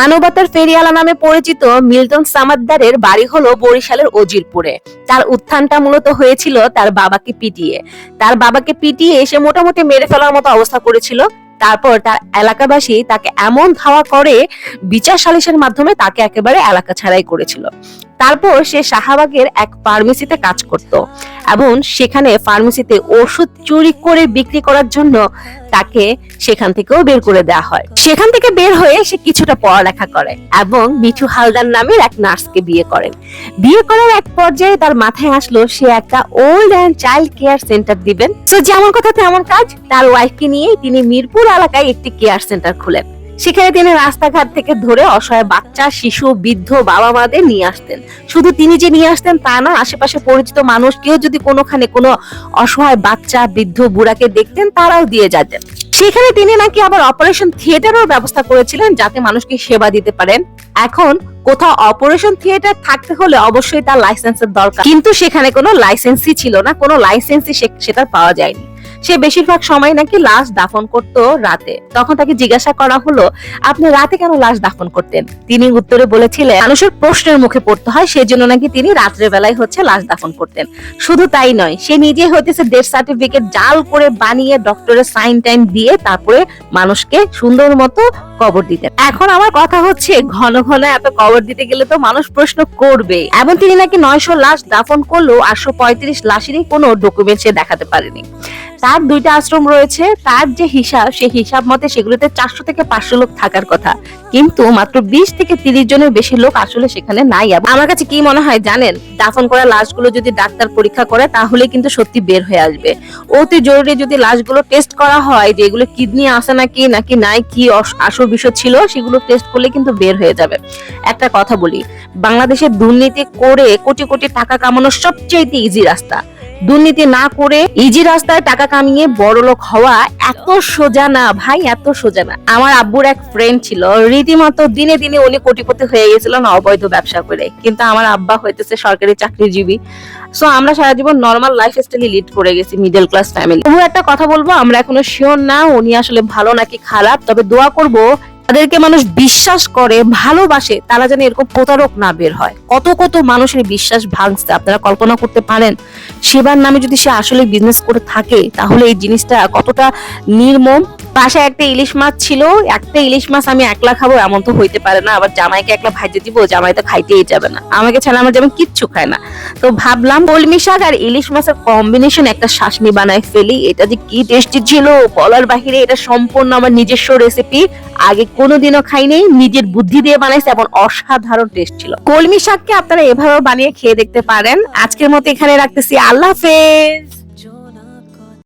মানবতার ফেরিয়ালা নামে পরিচিত মিল্টন সামাদ্দারের বাড়ি হলো বরিশালের অজিরপুরে। তার উত্থানটা মূলত হয়েছিল তার বাবাকে পিটিয়ে। তার বাবাকে পিটিয়ে এসে মোটামুটি মেরে ফেলার মতো অবস্থা করেছিল। তারপর তার এলাকাবাসী তাকে এমন ধাওয়া করে বিচার সালিসের মাধ্যমে তাকে একেবারে এলাকা ছাড়াই করেছিল। তারপর সে শাহবাগের এক ফার্মেসিতে কাজ করত। এবং সেখানে ফার্মেসিতে ওষুধ চুরি করে বিক্রি করার জন্য তাকে সেখান থেকেও বের করে দেওয়া হয়। সেখান থেকে বের হয়ে সে কিছুটা পড়ালেখা করে এবং মিঠু হালদার নামের এক নার্সকে বিয়ে করেন। বিয়ে করার এক পর্যায়ে তার মাথায় আসলো সে একটা old and child care centre দিবেন। তো যেমন কথা তেমন কাজ, তার ওয়াইফকে নিয়ে তিনি মিরপুর এলাকায় একটি কেয়ার সেন্টার খুলেন। সেখানে তিনি রাস্তাঘাট থেকে ধরে অসহায় বাচ্চা, শিশু, বৃদ্ধ বাবা মাদের নিয়ে আসতেন। শুধু তিনি যে নিয়ে আসতেন তা না, আশেপাশে পরিচিত মানুষ কেউ যদি কোনোখানে কোনো অসহায় বাচ্চা, বৃদ্ধ, বুড়াকে দেখতেন, তারাও দিয়ে যেতেন। সেখানে তিনি নাকি আবার অপারেশন থিয়েটারের ব্যবস্থা করেছিলেন, যাতে মানুষকে সেবা দিতে পারেন। এখন কোথাও অপারেশন থিয়েটার থাকতে হলে অবশ্যই তার লাইসেন্সের দরকার। কিন্তু সেখানে কোনো লাইসেন্সই ছিল না, কোনো লাইসেন্সই সেটা পাওয়া যায়নি। সে বেশিরভাগ সময় নাকি লাশ দাফন করত রাতে। তখন তাকে জিজ্ঞাসা করা হলো, আপনি রাতে কেন লাশ দাফন করতেন? তিনি উত্তরে বলেছিলেন, মানুষের প্রশ্নের মুখে পড়তে হয়, সেজন্য নাকি তিনি রাত্রে বেলায় হচ্ছে লাশ দাফন করতেন। শুধু তাই নয়, সে নিজে হইতেছে ডেথ সার্টিফিকেট জাল করে বানিয়ে ডক্টরের সাইন টাইম দিয়ে তারপরে মানুষকে সুন্দর মতো কবর দিতেন এখন আমার কথা হচ্ছে, ঘন ঘন এত কবর দিতে গেলে তো মানুষ প্রশ্ন করবে। এবং তিনি নাকি নয়শো লাশ দাফন করলেও আটশো পঁয়ত্রিশ লাশেরই কোনো ডকুমেন্ট সে দেখাতে পারেনি। তার দুইটা আশ্রম রয়েছে, তার যে হিসাব, সেই হিসাব মতে সেগুলোতে চারশো থেকে পাঁচশো লোক থাকার কথা। কিন্তু মাত্র বিশ থেকে তিরিশ জনের বেশি লোক আসলে সেখানে নাই। আমার কাছে কি মনে হয় জানেন, দাফন করা লাশগুলো যদি ডাক্তার পরীক্ষা করে, তাহলে কিন্তু সত্যি বের হয়ে আসবে। অতি জরুরি যদি লাশগুলো টেস্ট করা হয় যে এগুলো কিডনি আছে নাকি নাকি নাই, কি আসল বিষয় ছিল, সেগুলো টেস্ট করলে কিন্তু বের হয়ে যাবে। একটা কথা বলি, বাংলাদেশে দুর্নীতি করে কোটি কোটি টাকা কামানোর সবচেয়ে ইজি রাস্তা। দুর্নীতি না করে ইজি রাস্তায় টাকা কামিয়ে বড়লোক হওয়া এত সোজা না, ভাই, এত সোজা না। আমার আব্বুর এক ফ্রেন্ড ছিল, রীতিমতো দিনে দিনে উনি কোটিপতি হয়ে গেছিলেন অবৈধ ব্যবসা করে। কিন্তু আমার আব্বা হইতেছে সরকারি চাকরিজীবী। সো আমরা সারা জীবন নর্মাল লাইফ স্টাইল লিড করে গেছি মিডল ক্লাস ফ্যামিলি তবু একটা কথা বলব, আমরা এখনও শিওর না, উনি আসলে ভালো নাকি খারাপ, তবে দোয়া করব তাদেরকে মানুষ বিশ্বাস করে, ভালোবাসে, তারা যেন এরকম প্রতারক না বের হয়। কত কত মানুষের বিশ্বাস ভাঙছে, আপনারা কল্পনা করতে পারেন। সেবার নামে যদি সে আসলে বিজনেস করে থাকে, তাহলে এই জিনিসটা কতটা নির্মম বাসায় একটা ইলিশ মাছ ছিল, একটা ইলিশ মাছ আমি একলা খাব এমন তো হইতে পারে না। আবার জামাইকে একলা ভাইতে দিব, জামাই তো খাইতেই যাবে না। আমাকে ছাড়া আমার যেমন কিচ্ছু খায় না। তো ভাবলাম কলমি শাক আর ইলিশ মাছের কম্বিনেশন একটা শাসনি বানায় ফেলি। এটা যে কি টেস্টি ছিল, বলার বাহিরে এটা সম্পূর্ণ আমার নিজস্ব রেসিপি আগে কোনোদিনও খাই নেই নিজের বুদ্ধি দিয়ে বানাইছে এবং অসাধারণ টেস্ট ছিল। কলমি শাককে আপনারা এভাবে বানিয়ে খেয়ে দেখতে পারেন। আজকের মতো এখানে রাখতেছি। আল্লাহ হাফেজ!